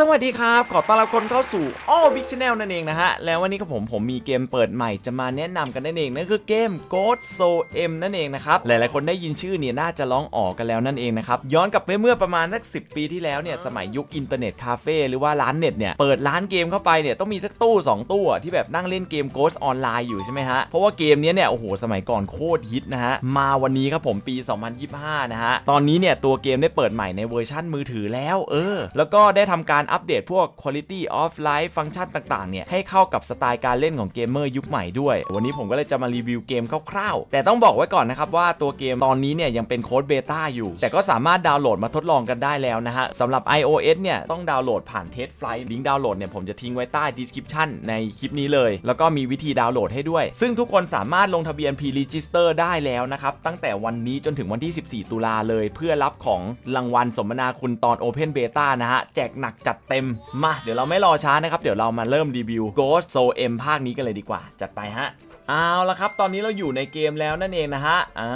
สวัสดีครับ ขอต้อนรับคนเข้าสู่อ้อบิ๊กชแนลนั่นเองนะฮะ แล้ววันนี้กับผมผมมีเกมเปิดใหม่จะมาแนะนำกันนั่นเองนั่นคือเกม Ghost So M นั่นเองนะครับ หลายๆคนได้ยินชื่อเนี่ยน่าจะร้องออกกันแล้วนั่นเองนะครับ ย้อนกลับไปเมื่อประมาณสักสิปีที่แล้วเนี่ยสมัยยุคอินเทอร์เน็ตคาเฟ่หรือว่าร้านเน็ตเนี่ยเปิดร้านเกมเข้าไปเนี่ยต้องมีสักตู้ 2 ตู้ที่แบบนั่งเล่นเกม Ghost ออนไลน์อยู่ใช่ไหมฮะ เพราะว่าเกมเนี้ยเนี่ยโอ้โหสมัยก่อนโคตรฮิตนะฮะมาวันนี้ครับผมปี 2025 นะฮะตอนนี้เนี่ยตัวเกมได้เปิดใหม่ในเวอร์ชั่นมือถือแล้ว เออ แล้วก็ได้ทำการอัปเดตพวก Quality of Life ฟังก์ชันต่างๆ เนี่ย ให้เข้ากับสไตล์การเล่นของเกมเมอร์ยุคใหม่ด้วย วันนี้ผมก็เลยจะมารีวิวเกมคร่าวๆ แต่ต้องบอกไว้ก่อนนะครับว่าตัวเกมตอนนี้เนี่ยยังเป็นโค้ดเบต้าอยู่ แต่ก็สามารถดาวน์โหลดมาทดลองกันได้แล้วนะฮะสำหรับ iOS เนี่ยต้องดาวน์โหลดผ่าน Test Flight ลิงก์ดาวน์โหลดเนี่ยผมจะทิ้งไว้ใต้ description ในคลิปนี้เลย แล้วก็มีวิธีดาวน์โหลดให้ด้วย ซึ่งทุกคนสามารถลงทะเบียน Pre-Register ได้แล้วนะครับตั้งแต่วันนี้จนถึงวันที่ 14 ตุลาเลย เพื่อรับของรางวัลสมนาคุณตอน Open Beta นะฮะแจกหนักจัดเต็มมา เดี๋ยวเราไม่รอช้านะครับ เดี๋ยวเรามาเริ่มรีวิว Ghost Soul M ภาคนี้กันเลยดีกว่า จัดไปฮะ เอาละครับ ตอนนี้เราอยู่ในเกมแล้วนั่นเองนะฮะ อ่า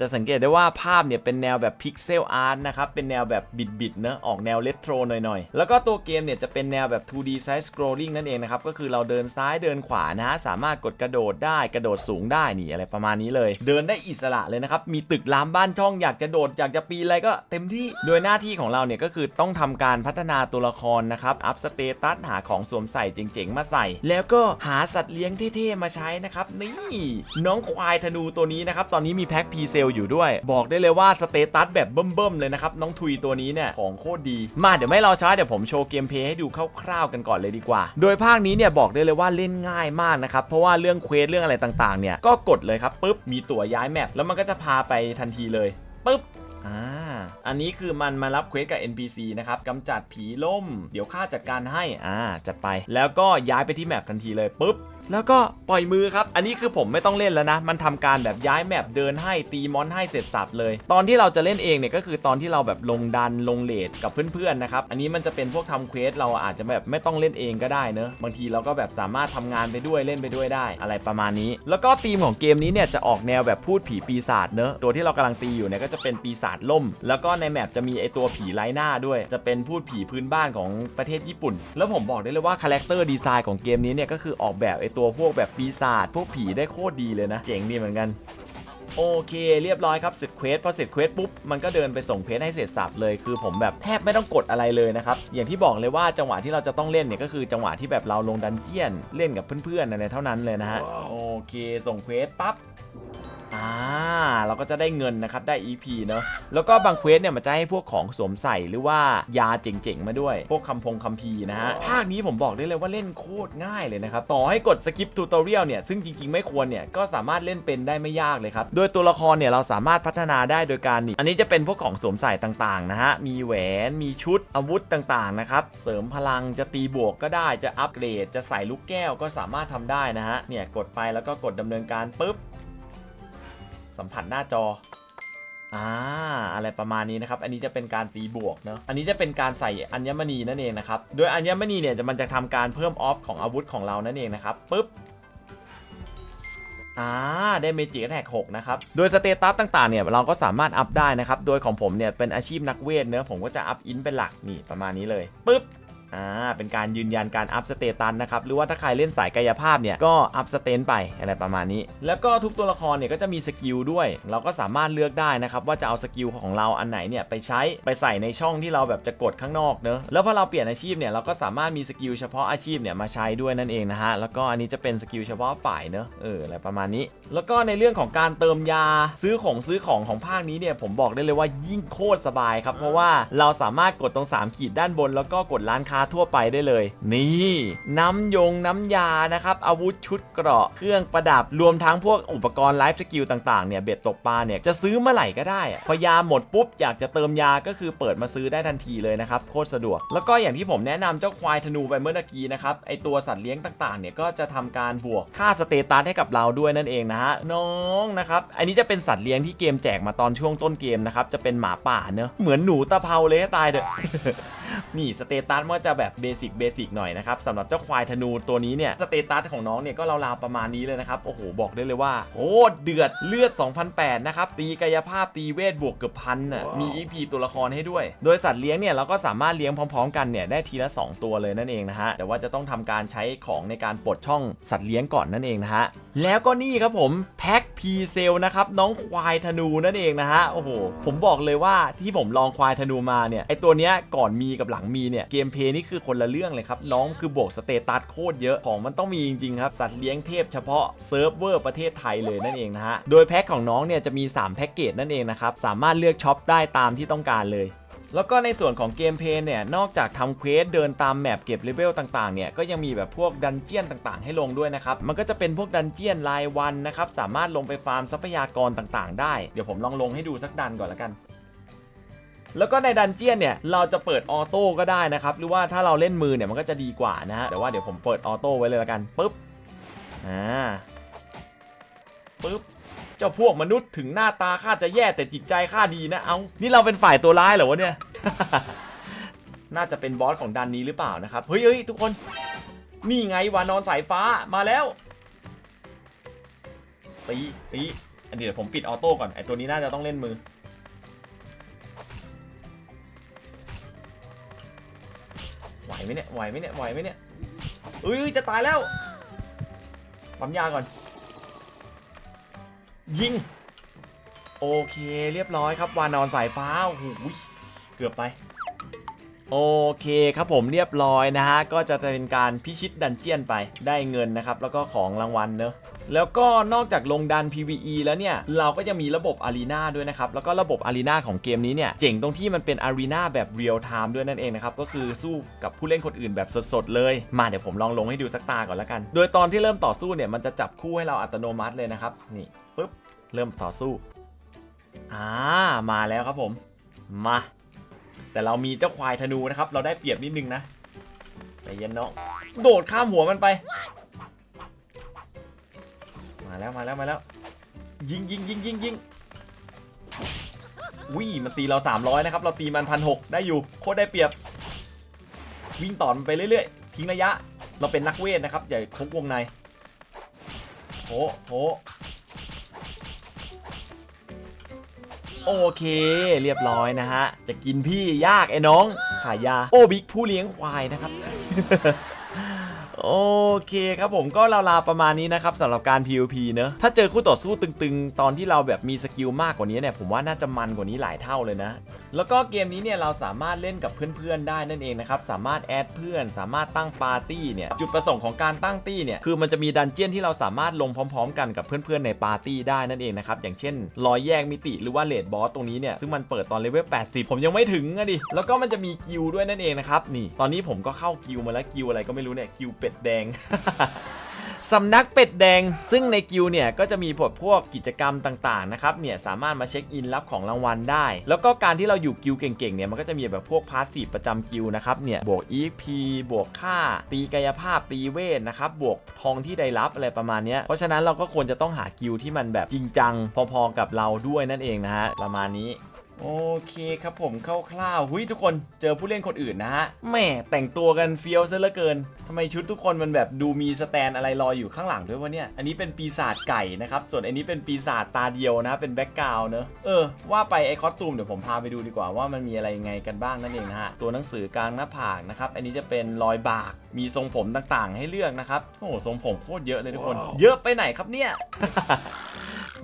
จะสังเกตได้ว่าภาพเนี่ยเป็นแนวแบบพิกเซลอาร์ตนะครับ เป็นแนวแบบบิดๆเนอะออกแนวเรโทรหน่อยๆ แล้วก็ตัวเกมเนี่ยจะเป็นแนวแบบ 2D side scrolling นั่นเองนะครับ ก็คือเราเดินซ้ายเดินขวานะฮะ สามารถกดกระโดดได้ กระโดดสูงได้นี่อะไรประมาณนี้เลย เดินได้อิสระเลยนะครับ มีตึกรามบ้านช่องอยากจะโดดอยากจะปีนอะไรก็เต็มที่ โดยหน้าที่ของเราเนี่ยก็คือต้องทำการพัฒนาตัวละครนะครับ อัพสเตตัสหาของสวมใส่เจ๋งๆมาใส่ แล้วก็หาสัตว์เลี้ยงเท่ๆมาใช้นะครับนี่ น้องควายธนูตัวนี้นะครับ ตอนนี้มีแพ็คพีเซลอยู่ด้วย บอกได้เลยว่าสเตตัสแบบเบิ่มๆเลยนะครับ น้องทุยตัวนี้เนี่ยของโคตรดี มาเดี๋ยวไม่รอช้าเดี๋ยวผมโชว์เกมเพย์ให้ดูคร่าวๆกันก่อนเลยดีกว่า โดยภาคนี้เนี่ยบอกได้เลยว่าเล่นง่ายมากนะครับ เพราะว่าเรื่องเควสเรื่องอะไรต่างๆเนี่ยก็กดเลยครับปุ๊บมีตั๋วย้ายแมปแล้วมันก็จะพาไปทันทีเลยปุ๊บอ่า อันนี้คือมันมารับเควสกับ NPC นะครับกำจัดผีล่ม เดี๋ยวข้าจัดการให้ อ่า จัดไป แล้วก็ย้ายไปที่แมปทันทีเลยปุ๊บ แล้วก็ปล่อยมือครับ อันนี้คือผมไม่ต้องเล่นแล้วนะ มันทำการแบบย้ายแมปเดินให้ตีมอนให้เสร็จสับเลย ตอนที่เราจะเล่นเองเนี่ยก็คือตอนที่เราแบบลงดันลงเลทกับเพื่อนๆนะครับ อันนี้มันจะเป็นพวกทำเควสเราอาจจะแบบไม่ต้องเล่นเองก็ได้เนอะ บางทีเราก็แบบสามารถทำงานไปด้วยเล่นไปด้วยได้ อะไรประมาณนี้ แล้วก็ธีมของเกมนี้เนี่ยจะออกแนวแบบพูดผีปีศาจเนอะ ตัวที่เรากำลังตีอยู่เนี่ยก็จะเป็นปีศาจล่ม แล้วก็ในแมปจะมีไอตัวผีไร้หน้าด้วย จะเป็นพูดผีพื้นบ้านของประเทศญี่ปุ่น แล้วผมบอกได้เลยว่าคาแรคเตอร์ดีไซน์ของเกมนี้เนี่ยก็คือออกแบบไอตัวพวกแบบปีศาจพวกผีได้โคตรดีเลยนะ เจ๋งดีเหมือนกันโอเค เรียบร้อยครับเสร็จเควสพอเสร็จเควสปุ๊บ มันก็เดินไปส่งเควสให้เสร็จสับเลย คือผมแบบแทบไม่ต้องกดอะไรเลยนะครับ อย่างที่บอกเลยว่าจังหวะที่เราจะต้องเล่นเนี่ยก็คือจังหวะที่แบบเราลงดันเจียน เล่นกับเพื่อนๆอะไรเท่านั้นเลยนะฮะ โอเค ส่งเควสปั๊บ อ่าเราก็จะได้เงินนะครับได้ EP เนอะแล้วก็บางเควสเนี่ยมันจะให้พวกของสวมใส่หรือว่ายาเจ๋งๆมาด้วย พวกคำพงคำพีร์นะฮะภาคนี้ผมบอกได้เลยว่าเล่นโคตรง่ายเลยนะครับ ต่อให้กดสกิปทูตอเรียลเนี่ยซึ่งจริงๆไม่ควรเนี่ยก็สามารถเล่นเป็นได้ไม่ยากเลยครับ โดยตัวละครเนี่ยเราสามารถพัฒนาได้โดยการนี่อันนี้จะเป็นพวกของสวมใส่ต่างๆนะฮะมีแหวนมีชุดอาวุธต่างๆนะครับเสริมพลังจะตีบวกก็ได้จะอัปเกรด จะใส่ลูกแก้วก็สามารถทำได้นะฮะเนี่ยกดไปแล้วก็กดดำเนินการปุ๊บ สัมผัสหน้าจออ่าอะไรประมาณนี้นะครับ อันนี้จะเป็นการตีบวกเนาะอันนี้จะเป็นการใส่อัญมณีนั่นเองนะครับ โดยอัญมณีเนี่ยจะมันจะทำการเพิ่มออฟของอาวุธของเรานั่นเองนะครับปึ๊บอ่าได้เมจิกแท็ก6นะครับ โดยสเตตัสต่างๆเนี่ยเราก็สามารถอัพได้นะครับ โดยของผมเนี่ยเป็นอาชีพนักเวทเนื้อะผมก็จะอัพอินเป็นหลักนี่ประมาณนี้เลยปึ๊บ อ่าเป็นการยืนยันการอัพสเตตัสนะครับหรือว่าถ้าใครเล่นสายกายภาพเนี่ยก็อัพสเตนไปอะไรประมาณนี้ แล้วก็ทุกตัวละครเนี่ยก็จะมีสกิลด้วย เราก็สามารถเลือกได้นะครับว่าจะเอาสกิลของเราอันไหนเนี่ยไปใช้ไปใส่ในช่องที่เราแบบจะกดข้างนอกเนอะแล้วพอเราเปลี่ยนอาชีพเนี่ยเราก็สามารถมีสกิลเฉพาะอาชีพเนี่ยมาใช้ด้วยนั่นเองนะฮะแล้วก็อันนี้จะเป็นสกิลเฉพาะฝ่ายเนอะเอออะไรประมาณนี้ แล้วก็ในเรื่องของการเติมยาซื้อของซื้อของของภาคนี้เนี่ยผมบอกได้เลยว่ายิ่งโคตรสบายครับเพราะว่าเราสามารถกดตรง3ขีดด้านบน แล้วก็กดร้านค้าทั่วไปได้เลย นี่น้ำยงน้ำยานะครับอาวุธชุดเกราะเครื่องประดับรวมทั้งพวกอุปกรณ์ไลฟ์สกิลต่างๆเนี่ยเบ็ดตกปลาเนี่ยจะซื้อเมื่อไหร่ก็ได้พอยาหมดปุ๊บอยากจะเติมยาก็คือเปิดมาซื้อได้ทันทีเลยนะครับโคตรสะดวก แล้วก็อย่างที่ผมแนะนำเจ้าควายธนูไปเมื่อกี้นะครับไอตัวสัตว์เลี้ยงต่างๆเนี่ยก็จะทำการบวกค่าสเตตัสให้กับเราด้วยนั่นเองนะฮะน้องนะครับอันนี้จะเป็นสัตว์เลี้ยงที่เกมแจกมาตอนช่วงต้นเกมนะครับจะเป็นหมาป่าเนอะเหมือนหนูตะเภาเลยให้ตายเด้อ นี่สเตตัสมันก็จะแบบเบสิกเบสิกหน่อยนะครับสำหรับเจ้าควายธนูตัวนี้เนี่ยสเตตัสของน้องเนี่ยก็ราวๆประมาณนี้เลยนะครับโอ้โหบอกได้เลยว่าโคตรเดือดเลือด 2008นะครับตีกายภาพตีเวทบวกเกือบพันน่ะมี EP ตัวละครให้ด้วย โดยสัตว์เลี้ยงเนี่ยเราก็สามารถเลี้ยงพร้อมๆ กันเนี่ยได้ทีละ 2 ตัวเลยนั่นเองนะฮะแต่ว่าจะต้องทำการใช้ของในการปลดช่องสัตว์เลี้ยงก่อนนั่นเองนะฮะแล้วก็นี่ครับผมแพ็คพีเซลนะครับน้องควายธนูนั่นเองนะฮะโอ้โหผมบอกเลยว่าที่ผมลองควายธนูมาเนี่ยไอตัวเนี้ยก่อนมีกับหลังมีเนี่ยเกมเพลย์นี่คือคนละเรื่องเลยครับ น้องคือบวกสเตตัสโคตรเยอะของมันต้องมีจริงๆครับสัตว์เลี้ยงเทพเฉพาะเซิร์ฟเวอร์ประเทศไทยเลยนั่นเองนะฮะโดยแพ็คของน้องเนี่ยจะมี 3 แพ็กเกจนั่นเองนะครับสามารถเลือกช็อปได้ตามที่ต้องการเลยแล้วก็ในส่วนของเกมเพลย์เนี่ย นอกจากทำเควสเดินตามแมปเก็บเลเวลต่างๆ เนี่ย ก็ยังมีแบบพวกดันเจียนต่างๆ ให้ลงด้วยนะครับ มันก็จะเป็นพวกดันเจียนรายวันนะครับ สามารถลงไปฟาร์มทรัพยากรต่างๆ ได้ เดี๋ยวผมลองลงให้ดูสักดันก่อนละกัน แล้วก็ในดันเจียนเนี่ยเราจะเปิดออโต้ก็ได้นะครับหรือว่าถ้าเราเล่นมือเนี่ยมันก็จะดีกว่านะฮะแต่ว่าเดี๋ยวผมเปิดออโต้ไว้เลยละกันปึ๊บอ่าปึ๊บเจ้าพวกมนุษย์ถึงหน้าตาข้าจะแย่แต่จิตใจข้าดีนะเอานี่เราเป็นฝ่ายตัวร้ายเหรอวะเนี่ย น่าจะเป็นบอสของดันนี้หรือเปล่านะครับเฮ้ยเฮ้ยทุกคนนี่ไงวานอนสายฟ้ามาแล้วตีตีอันนี้เดี๋ยวผมปิดออโต้ก่อนไอตัวนี้น่าจะต้องเล่นมือ ไหวไหมเนี่ยไหวไหมเนี่ยไหวไหมเนี่ยเอ้ยเอ้ยจะตายแล้วปั๊มยาก่อน ยิง โอเคเรียบร้อยครับวานอนสายฟ้าโอ้โหเกือบไปโอเคครับผมเรียบร้อยนะฮะก็จะเป็นการพิชิตดันเจียนไปได้เงินนะครับ แล้วก็ของรางวัลเนอะ แล้วก็นอกจากลงดัน PVE แล้วเนี่ย เราก็จะมีระบบอารีนาด้วยนะครับ แล้วก็ระบบอารีนาของเกมนี้เนี่ย เจ๋งตรงที่มันเป็นอารีนาแบบเรียลไทม์ด้วยนั่นเองนะครับ ก็คือสู้กับผู้เล่นคนอื่นแบบสดๆ เลย มาเดี๋ยวผมลองลงให้ดูสักตาก่อนแล้วกัน โดยตอนที่เริ่มต่อสู้เนี่ย มันจะจับคู่ให้เราอัตโนมัติเลยนะครับ นี่ปึ๊บ เริ่มต่อสู้ อ่า มาแล้วครับผม มา แต่เรามีเจ้าควายธนูนะครับ เราได้เปรียบนิดนึงนะใจเย็นเนาะ โดดข้ามหัวมันไป มาแล้วมาแล้วมาแล้ว ยิงยิงยิงยิงยิงวิ่งมันตีเรา 300 นะครับ เราตีมันพันหได้อยู่ โคตรได้เปรียบ วิ่งต่อมันไปเรื่อยๆ ทิ้งระยะ เราเป็นนักเวทนะครับ อย่าคบวงในโหโหโอเค เรียบร้อยนะฮะ จะกินพี่ยากไอ้น้อง ขายยา โอบิ๊กผู้เลี้ยงควายนะครับ โอเคครับผมก็ราวๆประมาณนี้นะครับสำหรับการ PVP เนอะถ้าเจอคู่ต่อสู้ตึงๆ ตอนที่เราแบบมีสกิลมากกว่านี้เนี่ยผมว่าน่าจะมันกว่านี้หลายเท่าเลยนะ แล้วก็เกมนี้เนี่ยเราสามารถเล่นกับเพื่อนๆได้นั่นเองนะครับ สามารถแอดเพื่อน สามารถตั้งปาร์ตี้เนี่ย จุดประสงค์ของการตั้งตี้เนี่ย คือมันจะมีดันเจี้ยนที่เราสามารถลงพร้อม ๆ กันกับเพื่อนๆในปาร์ตี้ได้นั่นเองนะครับ อย่างเช่นรอยแยกมิติหรือว่าเลดบอสตรงนี้เนี่ย ซึ่งมันเปิดตอนเลเวล 80 ผมยังไม่ถึงอะดิ แล้วก็มันจะมีกิลด์ด้วยนั่นเองนะครับ นี่ ตอนนี้ผมก็เข้ากิลด์มาแล้วกิลด์อะไรก็ไม่รู้เนี่ยกิลด์เป็ดแดง สำนักเป็ดแดง ซึ่งในกิลเนี่ยก็จะมีพวกพวกกิจกรรมต่างๆนะครับเนี่ยสามารถมาเช็คอินรับของรางวัลได้ แล้วก็การที่เราอยู่กิลเก่งๆเนี่ยมันก็จะมีแบบพวกพาสซีฟประจำกิลนะครับเนี่ยบวก EP บวกค่า ตีกายภาพตีเวทนะครับบวกทองที่ได้รับอะไรประมาณนี้เพราะฉะนั้นเราก็ควรจะต้องหากิลที่มันแบบจริงจังพอๆกับเราด้วยนั่นเองนะฮะประมาณนี้ โอเคครับผมคร่าวๆหุยทุกคนเจอผู้เล่นคนอื่นนะฮะแหม่แต่งตัวกันเฟี้ยวซะเหลือเกินทำไมชุดทุกคนมันแบบดูมีสแตนอะไรรออยู่ข้างหลังด้วยวะเนี่ย อันนี้เป็นปีศาจไก่นะครับ ส่วนอันนี้เป็นปีศาจตาเดียวนะ เป็นแบ็กกราวน์เนอะเออ ว่าไปไอคอสตูมเดี๋ยวผมพาไปดูดีกว่าว่ามันมีอะไรยังไงกันบ้างนั่นเองนะฮะ ตัวหนังสือกลางหน้าผากนะครับ อันนี้จะเป็นรอยบาก มีทรงผมต่างๆ ให้เลือกนะครับ โอ้โหทรงผมโคตรเยอะเลยทุกคน เยอะไปไหนครับเนี่ย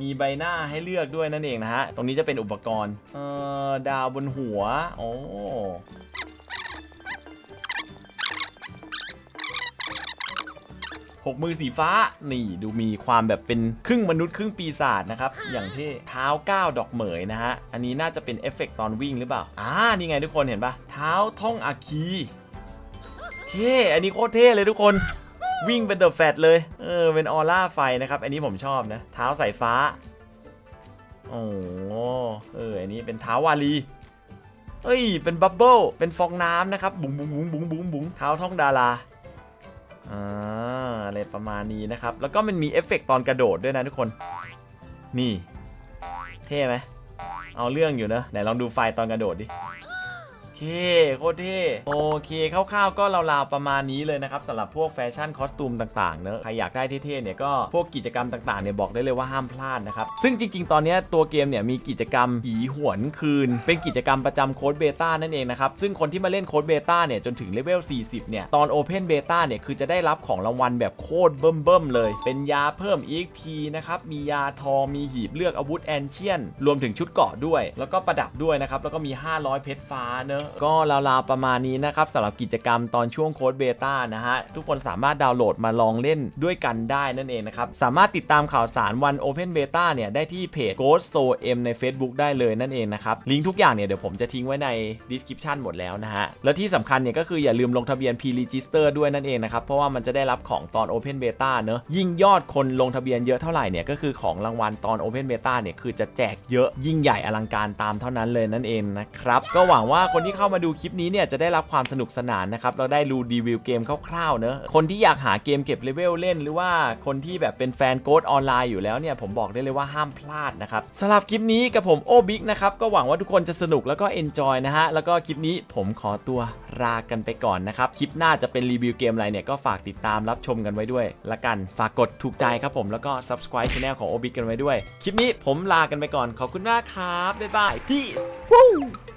มีใบหน้าให้เลือกด้วยนั่นเองนะฮะ ตรงนี้จะเป็นอุปกรณ์ เอ่อ ดาวบนหัว โอ้หกมือสีฟ้า นี่ดูมีความแบบเป็นครึ่งมนุษย์ครึ่งปีศาจนะครับ อย่างที่เท้าก้าวดอกเหมยนะฮะ อันนี้น่าจะเป็นเอฟเฟกต์ตอนวิ่งหรือเปล่า อ่า นี่ไงทุกคนเห็นปะเท้าท่องอาคีเท่อันนี้โคตรเท่เลยทุกคน วิ่งเป็นเดอะแฟตเลย เออ เป็นออร่าไฟนะครับ อันนี้ผมชอบนะ เท้าสายฟ้า โอ้เออ อันนี้เป็นเท้าวาลี เอ้ย เป็นบับเบิ้ล เป็นฟองน้ำนะครับ บุ๋งบุ๋งบุ๋งบุ๋งบุ๋งบุ๋งเท้าท่องดารา อ่า อะไรประมาณนี้นะครับ แล้วก็มันมีเอฟเฟกต์ตอนกระโดดด้วยนะทุกคน นี่ เท่ไหม เอาเรื่องอยู่นะ ไหนลองดูไฟตอนกระโดดดิ เคโคตรเท่โอเคคร่าวๆก็ราวๆประมาณนี้เลยนะครับสำหรับพวกแฟชั่นคอสตูมต่างๆเนอะใครอยากได้เท่ๆเนี่ยก็พวกกิจกรรมต่างๆเนี่ยบอกได้เลยว่าห้ามพลาดนะครับซึ่งจริง ๆ ตอนนี้ตัวเกมเนี่ยมีกิจกรรมผีหวนคืน เป็นกิจกรรมประจำโค้ดเบต้านั่นเองนะครับซึ่งคนที่มาเล่นโค้ดเบต้าเนี่ยจนถึงเลเวล 40 เนี่ยตอนโอเพนเบต้าเนี่ยคือจะได้รับของรางวัลแบบโคตรเบิ่มๆเลย เป็นยาเพิ่ม EXP นะครับมียาทองมีหีบเลือกอาวุธแอนเชียนรวมถึงชุดเกราะด้วย แล้วก็ประดับด้วยนะครับแล้วก็มี 500 เพชรฟ้าเนอะก็ราวๆประมาณนี้นะครับสำหรับกิจกรรมตอนช่วงโค้ดเบต้านะฮะ ทุกคนสามารถดาวน์โหลดมาลองเล่นด้วยกันได้นั่นเองนะครับ สามารถติดตามข่าวสารวัน Open Beta เนี่ย ได้ที่เพจ Ghost So M ใน Facebook ได้เลยนั่นเองนะครับ ลิงก์ทุกอย่างเนี่ย เดี๋ยวผมจะทิ้งไว้ใน description หมดแล้วนะฮะ แล้วที่สำคัญเนี่ย ก็คืออย่าลืมลงทะเบียน P-Register ด้วยนั่นเองนะครับ เพราะว่ามันจะได้รับของตอน Open Beta เนอะยิ่งยอดคนลงทะเบียนเยอะเท่าไหร่เนี่ยก็คือของรางวัลตอน Open Beta เนี่ยคือจะแจกเยอะยิ่งใหญ่อลังการตามเท่านั้นเลยนั่นเองนะครับก็หวังว่าคนที่เข้ามาดูคลิปนี้เนี่ยจะได้รับความสนุกสนานนะครับเราได้ดูรีวิวเกมคร่าวๆเนอะคนที่อยากหาเกมเก็บเลเวลเล่น หรือว่าคนที่แบบเป็นแฟนโกดออนไลน์อยู่แล้วเนี่ยผมบอกได้เลยว่าห้ามพลาดนะครับสำหรับคลิปนี้กับผมโอบิ๊กนะครับก็หวังว่าทุกคนจะสนุกแล้วก็เอนจอยนะฮะแล้วก็คลิปนี้ผมขอตัวลากันไปก่อนนะครับคลิปหน้าจะเป็นรีวิวเกมอะไรเนี่ยก็ฝากติดตามรับชมกันไว้ด้วยละกันฝากกดถูกใจครับผมแล้วก็ subscribe channel ของโอบิ๊กกันไว้ด้วย คลิปนี้ผมลากันไปก่อนขอบคุณมากครับบ๊ายบาย peace Woo!